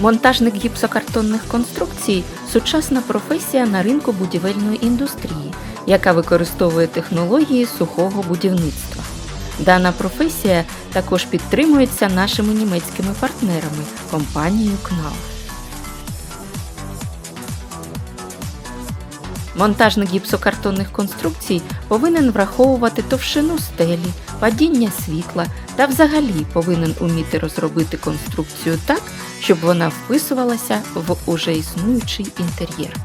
Монтажник гіпсокартонних конструкцій сучасна професія на ринку будівельної індустрії, яка використовує технології сухого будівництва. Дана професія також підтримується нашими німецькими партнерами компанією КНАУ. Монтажник гіпсокартонних конструкцій повинен враховувати товщину стелі, падіння світла та взагалі повинен уміти розробити конструкцію так, щоб вона вписувалася в уже існуючий інтер'єр.